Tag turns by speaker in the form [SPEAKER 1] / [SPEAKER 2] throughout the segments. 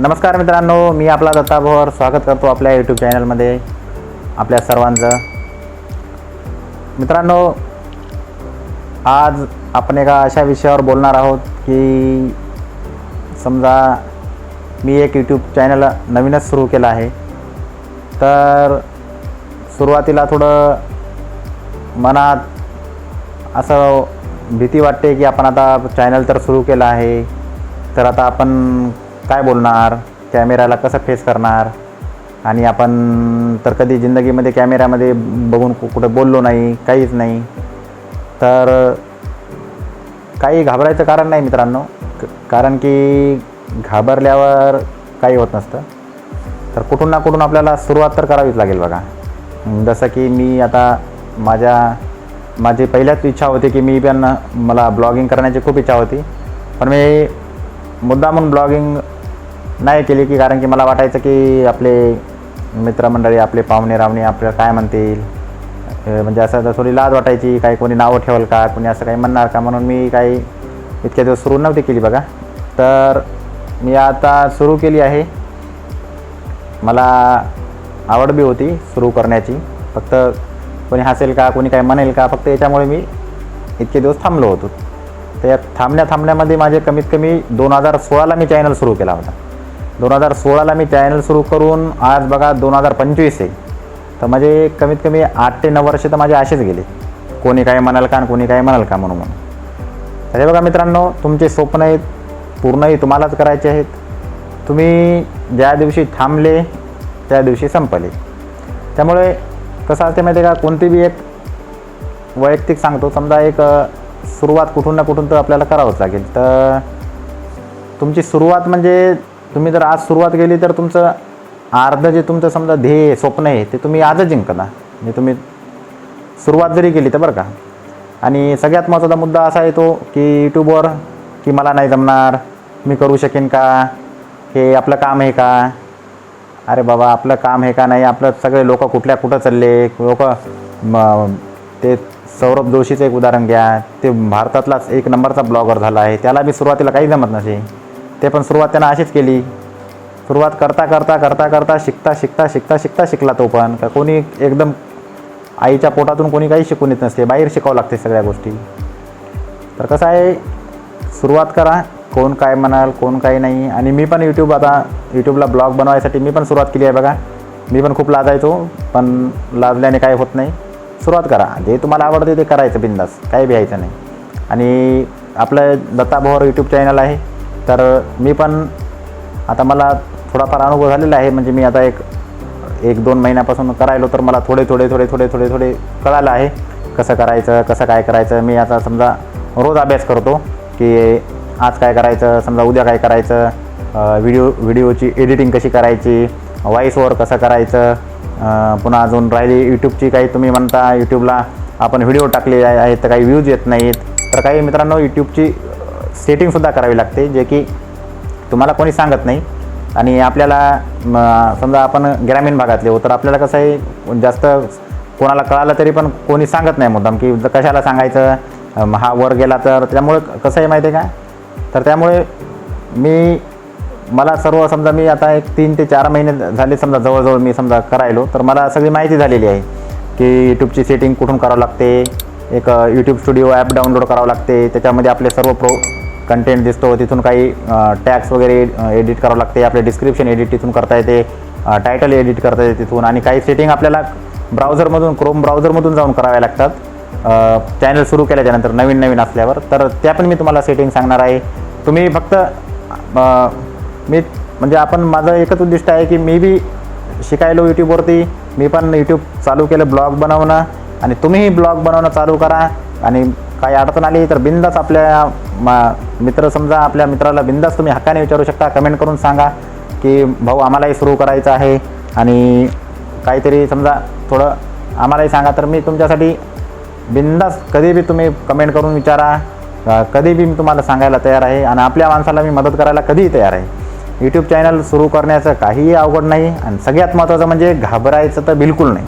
[SPEAKER 1] नमस्कार मित्रांनो मी आपला दत्ता भोर. स्वागत करतो आपल्या यूट्यूब चॅनलमध्ये आपल्या सर्वांचं. मित्रांनो आज आपण एका अशा विषयावर बोलणार आहोत की समजा मी एक यूट्यूब चॅनल नवीनच सुरू केलं आहे. तर सुरुवातीला थोडं मनात असं भीती वाटते की आपण आता चॅनल तर सुरू केलं आहे. तर आता आपण काय बोलणार? कॅमेऱ्याला कसं फेस करणार? आणि आपण तर कधी जिंदगीमध्ये कॅमेऱ्यामध्ये बघून कु- कुठं बोललो नाही काहीच नाही. तर काही घाबरायचं कारण नाही मित्रांनो. क- कारण की घाबरल्यावर काही होत नसतं. तर कुठून ना कुठून आपल्याला सुरुवात तर करावीच लागेल बघा. जसं की मी आता माझ्या माझी पहिल्याच इच्छा होती की मी पण मला ब्लॉगिंग करण्याची खूप इच्छा होती. पण मी मुद्दा म्हणून ब्लॉगिंग नाही केली की कारण की मला वाटायचं की आपले मित्रमंडळी आपले पाहुणे रावणे आपल्याला काय म्हणतील? म्हणजे असं तर थोडी लाज वाटायची काही कोणी नावं ठेवाल का? कोणी असं काही म्हणणार का? म्हणून मी काही इतक्या दिवस सुरू नव्हती केली बघा. तर मी आता सुरू केली आहे. मला आवड बी होती सुरू करण्याची. फक्त कोणी हसेल का कोणी काय म्हणेल का? फक्त याच्यामुळे मी इतके दिवस थांबलो होतो. तर या थांबण्या थांबण्यामध्ये माझे कमीत कमी दोन हजार सोळाला मी चॅनल सुरू केला होता. दोन हजार सोळाला मी चॅनल सुरू करून आज बघा दोन हजार पंचवीस आहे. तर माझे कमीत कमी आठ ते नऊ वर्ष तर माझे असेच गेले. कोणी काय म्हणाल का आणि कोणी काय म्हणाल का म्हणून म्हणून. तर बघा मित्रांनो तुमचे स्वप्न आहेत पूर्णही तुम्हालाच करायचे आहेत. तुम्ही ज्या दिवशी थांबले त्या दिवशी संपले. त्यामुळे कसं असते माहिती आहे का कोणती बी एक वैयक्तिक सांगतो. समजा एक सुरुवात कुठून ना कुठून तर आपल्याला करावंच लागेल. तर तुमची सुरुवात म्हणजे तुम्ही जर आज सुरुवात केली तर तुमचं अर्धं जे तुमचं समजा ध्येय स्वप्न आहे ते तुम्ही आजच जिंकता. म्हणजे तुम्ही सुरुवात जरी केली तर बरं का. आणि सगळ्यात महत्त्वाचा मुद्दा असा येतो की यूट्यूबवर की मला नाही जमणार मी करू शकेन का? हे आपलं काम आहे का? अरे बाबा आपलं काम आहे का नाही? आपलं सगळे लोक कुठल्या कुठं चालले? लोक ते सौरभ जोशीचं एक उदाहरण घ्या. ते भारतातलाच एक नंबरचा ब्लॉगर झाला आहे. त्याला बी सुरुवातीला काही जमत नसे. ते पण सुरुवात त्यानं अशीच केली. सुरुवात करता करता करता करता शिकता शिकता शिकता शिकता शिकला तो पण. का कोणी एकदम आईच्या पोटातून कोणी काही शिकून येत नसते. बाहेर शिकावं लागते सगळ्या गोष्टी. तर कसं आहे सुरुवात करा. कोण काय म्हणाल कोण काही नाही. आणि मी पण यूट्यूब आता यूट्यूबला ब्लॉग बनवायसाठी मी पण सुरुवात केली आहे बघा. मी पण खूप लाजायचो पण लाजल्याने काय होत नाही. सुरुवात करा. जे तुम्हाला आवडते ते करायचं बिंदास. काही भ्यायचं नाही. आणि आपलं दत्ता भोवर यूट्यूब चॅनल आहे. तर मी पण आता मला थोडाफार अनुभव झालेला आहे. म्हणजे मी आता एक एक दोन महिन्यापासून करायलो तर मला थोडे थोडे थोडे थोडे थोडे थोडे कळालं आहे कसं करायचं कसं काय करायचं. मी आता समजा रोज अभ्यास करतो की आज काय करायचं समजा उद्या काय करायचं व्हिडिओ व्हिडिओची एडिटिंग कशी करायची व्हॉईस ओवर कसं करायचं पुन्हा अजून राहिली यूट्यूबची काही तुम्ही म्हणता यूट्यूबला आपण व्हिडिओ टाकले आहेत तर काही व्ह्यूज येत नाहीत. तर काही मित्रांनो यूट्यूबची सेटिंगसुद्धा करावी लागते जे की तुम्हाला कोणी सांगत नाही. आणि आपल्याला समजा आपण ग्रामीण भागातले हो तर आपल्याला कसं आहे जास्त कोणाला कळालं तरी पण कोणी सांगत नाही मुद्दाम की कशाला सांगायचं? हा वर गेला तर त्यामुळे कसं आहे माहिती आहे का? तर त्यामुळे मी मला सर्व समजा मी आता एक तीन ते चार महिने झाले समजा जवळजवळ मी समजा करायलो तर मला सगळी माहिती झालेली आहे की यूट्यूबची सेटिंग कुठून करावं लागते एक यूट्यूब स्टुडिओ ॲप डाउनलोड करावं लागते त्याच्यामध्ये आपले सर्व प्रो कंटेंट दिसतो तिथून काही टॅक्स वगैरे एडिट करावं लागते आपले डिस्क्रिप्शन एडिट तिथून करता येते टायटल एडिट करता येते तिथून आणि काही सेटिंग आपल्याला ब्राउझरमधून क्रोम ब्राउझरमधून जाऊन कराव्या लागतात. चॅनल सुरू केल्याच्यानंतर नवीन नवीन असल्यावर. तर त्या पण मी तुम्हाला सेटिंग सांगणार आहे. तुम्ही फक्त मी म्हणजे आपण माझं एकच उद्दिष्ट आहे की मी बी शिकायलो यूट्यूबवरती मी पण यूट्यूब चालू केलं ब्लॉग बनवणं आणि तुम्हीही ब्लॉग बनवणं चालू करा आणि काही अडचण आली तर बिंदास आपल्या मा मित्र समजा आपल्या मित्राला बिंदास तुम्ही हक्काने विचारू शकता. कमेंट करून सांगा की भाऊ आम्हालाही सुरू करायचं आहे. आणि काहीतरी समजा थोडं आम्हालाही सांगा. तर मी तुमच्यासाठी बिंदास कधी बी तुम्ही कमेंट करून विचारा. कधी बी मी तुम्हाला सांगायला तयार आहे. आणि आपल्या माणसाला मी मदत करायला कधीही तयार आहे. यूट्यूब चॅनल सुरू करण्याचं काहीही अवघड नाही. आणि सगळ्यात महत्त्वाचं म्हणजे घाबरायचं तर बिलकुल नाही.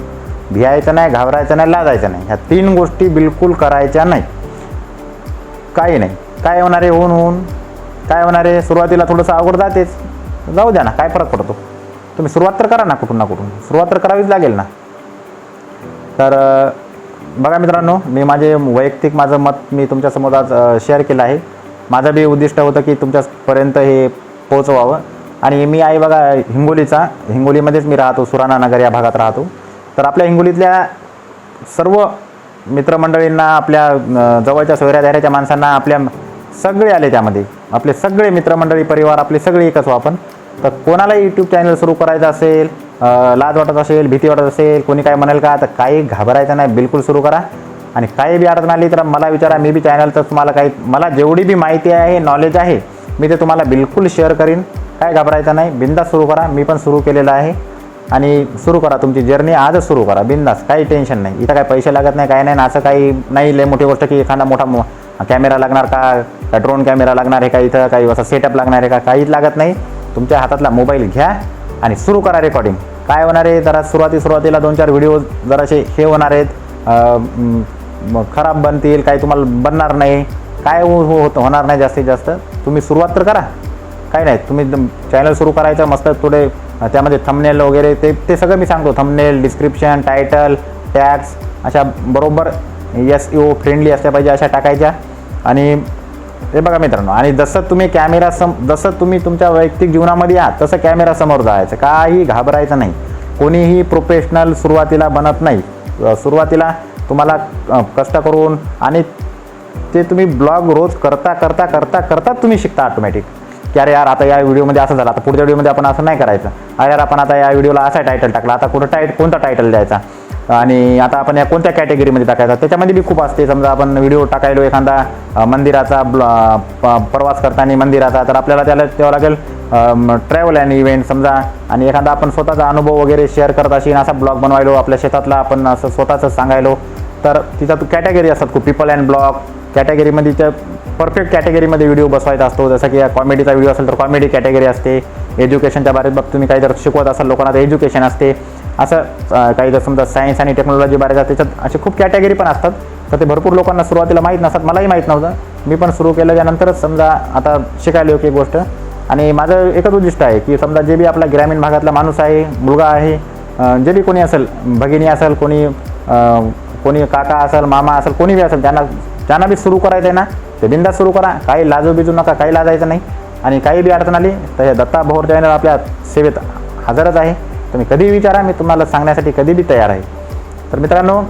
[SPEAKER 1] भियायचं नाही घाबरायचं नाही लाजायचं नाही. ह्या तीन गोष्टी बिलकुल करायच्या नाही. काही नाही. काय होणार आहे होऊन होऊन काय होणार आहे? सुरुवातीला थोडंसं अवघड जातेच. जाऊ द्या ना काय फरक पडतो? तुम्ही सुरुवात तर करा ना कुठून ना कुठून. सुरुवात तर करावीच लागेल ना. तर बघा मित्रांनो मी माझे वैयक्तिक माझं मत मी तुमच्यासमोर आज शेअर केलं आहे. माझं बी उद्दिष्ट होतं की तुमच्यापर्यंत हे पोहोचवावं. आणि मी आहे बघा हिंगोलीचा. हिंगोलीमध्येच मी राहतो सुराणा नगर या भागात राहतो. तर आपल्या हिंगोलीतल्या सर्व मित्रमंडळींना आपल्या जवळच्या सोयऱ्या दाऱ्याच्या माणसांना आपल्या सगळे आले त्यामध्ये. आपले सगळे मित्रमंडळी परिवार आपले सगळे एकच आपण तर कोणालाही यूट्यूब चॅनल सुरू करायचं असेल लाज वाटत असेल भीती वाटत असेल कोणी काय म्हणेल का तर काही घाबरायचं नाही बिलकुल सुरू करा. आणि काही बी अडचण आली तर मला विचारा मी बी चॅनलचं तुम्हाला काही मला जेवढी बी माहिती आहे नॉलेज आहे मी ते तुम्हाला बिलकुल शेअर करीन. काय घाबरायचं नाही बिंदास सुरू करा. मी पण सुरू केलेलं आहे. आणि सुरू करा तुमची जर्नी आजच सुरू करा. बिंदास काही टेन्शन नाही. इथं काही पैसे लागत नाही काही नाही ना असं काही नाही लय मोठी गोष्ट की एखादा मोठा मो कॅमेरा लागणार का? ड्रोन कॅमेरा लागणार आहे का इथं? काही असं सेटअप लागणार आहे का? काहीच लागत नाही. तुमच्या हातातला मोबाईल घ्या आणि सुरू करा रेकॉर्डिंग काय होणार आहे? जरा सुरुवाती सुरुवातीला दोन चार व्हिडिओ जरासे हे होणार आहेत. खराब बनतील काही तुम्हाला बनणार नाही. काय हो हो- होत होणार नाही जास्तीत जास्त. तुम्ही सुरुवात तर करा. काय नाही तुम्ही चॅनल सुरू करायचं मस्त थोडे त्यामध्ये थंबनेल वगैरे ते ते सगळं मी सांगतो. थंबनेल डिस्क्रिप्शन टायटल टॅक्स अशा बरोबर एस ओ फ्रेंडली असल्या पाहिजे अशा टाकायच्या. आणि हे बघा मित्रांनो आणि जसं तुम्ही कॅमेरा सम जसं तुम्ही तुमच्या वैयक्तिक जीवनामध्ये आहात तसं कॅमेरा समोर जायचं. काही घाबरायचं नाही. कोणीही प्रोफेशनल सुरुवातीला बनत नाही. सुरुवातीला तुम्हाला कष्ट करून आणि ते तुम्ही ब्लॉग रोज करता करता करता करता तुम्ही शिकता ऑटोमॅटिक की अरे यार आता या व्हिडिओमध्ये असं झालं. आता पुढच्या व्हिडिओमध्ये आपण असं नाही करायचं. अरे यार आपण आता या व्हिडिओला असा टायटल टाकला. आता कुठं टाईट कोणता टायटल द्यायचा? आणि आता आपण या कोणत्या कॅटेगरीमध्ये टाकायचा? त्याच्यामध्ये बी खूप असते. समजा आपण व्हिडिओ टाकायलो एखादा मंदिराचा प- प्रवास करताना मंदिराचा तर आपल्याला त्याला तेव्हा लागेल ट्रॅव्हल अँड इव्हेंट समजा. आणि एखादा आपण स्वतःचा अनुभव वगैरे शेअर करत असेल असा ब्लॉग बनवायलो आपल्या शेतातला आपण असं स्वतःचं सांगायलो. तर तिथं कॅटेगरी असतात खूप. पीपल अँड ब्लॉग कॅटेगरीमध्ये त्या परफेक्ट कॅटेगरीमध्ये व्हिडिओ बसवायचा असतो. जसं की कॉमेडीचा व्हिडिओ असेल तर कॉमेडी कॅटेगरी असते. एज्युकेशनच्या बारेत बघ तुम्ही काही जर शिकवत असाल लोकांना तर एज्युकेशन असते. असं काही जर समजा सायन्स आणि टेक्नॉलॉजी बारे त्याच्यात असे खूप कॅटेगरी पण असतात तर ते भरपूर लोकांना सुरुवातीला माहीत नसतात. मलाही माहीत नव्हतं. मी पण सुरू केलं त्यानंतरच समजा आता शिकायला एक गोष्ट. आणि माझं एकच उद्दिष्ट आहे की समजा जे बी आपला ग्रामीण भागातला माणूस आहे मुलगा आहे जे बी कोणी असेल भगिनी असेल कोणी कोणी काका असेल मामा असेल कोणी बी असेल त्यांना ज्यांना बी सुरू करायचं आहे ना ते बिंदा सुरू करा. काही लाजू बिजू नका काही लाजायचं नाही. आणि काही बी अडचण आली तर हे दत्ता भोर चॅनल आपल्या सेवेत हजरच आहे. तुम्ही कधीही विचारा मी तुम्हाला सांगण्यासाठी कधी बी तयार आहे. तर मित्रांनो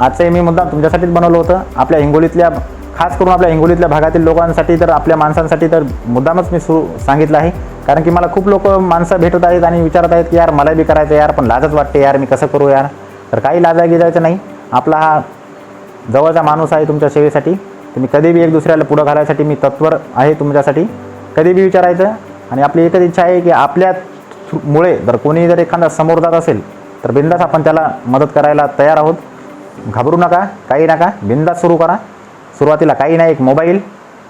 [SPEAKER 1] आजचं मी मुद्दा तुमच्यासाठीच बनवलं होतं. आपल्या हिंगोलीतल्या खास करून आपल्या हिंगोलीतल्या भागातील लोकांसाठी तर आपल्या माणसांसाठी तर मुद्दामच मी सुरू सांगितलं आहे. कारण की मला खूप लोक माणसं भेटत आहेत आणि विचारत आहेत की यार मला बी करायचं यार पण लाजच वाटते यार मी कसं करू यार? तर काही लाजा गिजायचं नाही. आपला हा जवळचा माणूस आहे तुमच्या सेवेसाठी. तुम्ही कधीबी एक दुसऱ्याला पुढं घालायसाठी मी तत्पर आहे तुमच्यासाठी. कधीबी विचारायचं. आणि आपली एकच इच्छा आहे की आपल्या मुळे जर कोणी जर एखादा समोर जात असेल तर बिंदास आपण त्याला मदत करायला तयार आहोत. घाबरू नका काही नका. बिंदास सुरू करा. सुरुवातीला काही नाही एक मोबाईल.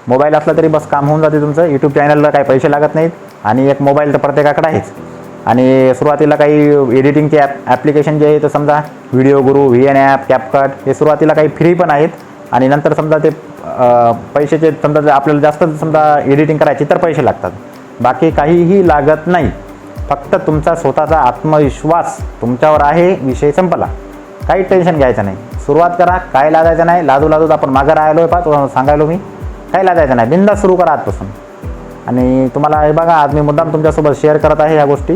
[SPEAKER 1] मोबाईल असला तरी बस काम होऊन जाते तुमचं. यूट्यूब चॅनलला काही पैसे लागत नाहीत. आणि एक मोबाईल तर प्रत्येकाकडे आहेच. आणि सुरुवातीला काही एडिटिंगचे ॲप ॲप्लिकेशन जे आहे तर समजा व्हिडिओ गुरु व्ही एन ॲप कॅपकट हे सुरुवातीला काही फ्री पण आहेत. आणि नंतर समजा ते पैशाचे समजा जर आपल्याला जास्त समजा एडिटिंग करायची तर पैसे लागतात. बाकी काहीही लागत नाही. फक्त तुमचा स्वतःचा आत्मविश्वास तुमच्यावर आहे विषय संपला. काही टेन्शन घ्यायचं नाही. सुरुवात करा. काय लागायचं नाही? लाजू लाजूच आपण मागं राहिलो आहे पाच सांगायलो मी. काही लागायचं नाही. बिंदा सुरू करा आजपासून. आणि तुम्हाला हे बघा आज मी मुद्दाम तुमच्यासोबत शेअर करत आहे ह्या गोष्टी.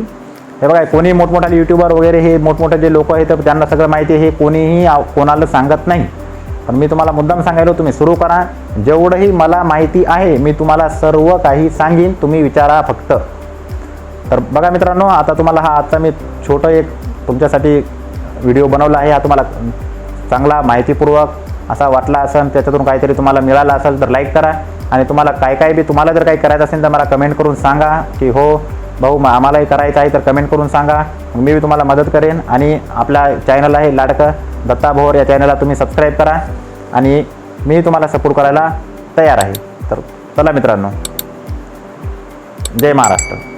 [SPEAKER 1] हे बघा कोणी मोठमोठाले यूट्यूबर वगैरे हे मोठमोठे जे लोक आहेत तर त्यांना सगळं माहिती आहे हे कोणीही कोणाला सांगत नाही. पण मी तुम्हाला मुद्दाम सांगायलो तुम्ही सुरू करा. जेवढंही मला माहिती आहे मी तुम्हाला सर्व काही सांगेन तुम्ही विचारा फक्त. तर बघा मित्रांनो आता तुम्हाला हा आजचा मी छोटं एक तुमच्यासाठी व्हिडिओ बनवला आहे. हा तुम्हाला चांगला माहितीपूर्वक असा वाटला असेल त्याच्यातून काहीतरी तुम्हाला मिळालं असेल तर लाईक करा. आणि तुम्हाला काय काय बी तुम्हाला जर काही करायचं असेल तर मला कमेंट करून सांगा की हो भाऊ मग आम्हालाही करायचं आहे तर कमेंट करून सांगा. मग मी बी तुम्हाला मदत करेन आणि आपला चॅनल आहे लाडकं दत्ता भोर या चॅनलला तुम्ही सबस्क्राईब करा आणि मी तुम्हाला सपोर्ट करायला तयार आहे. तर चला मित्रांनो. जय महाराष्ट्र.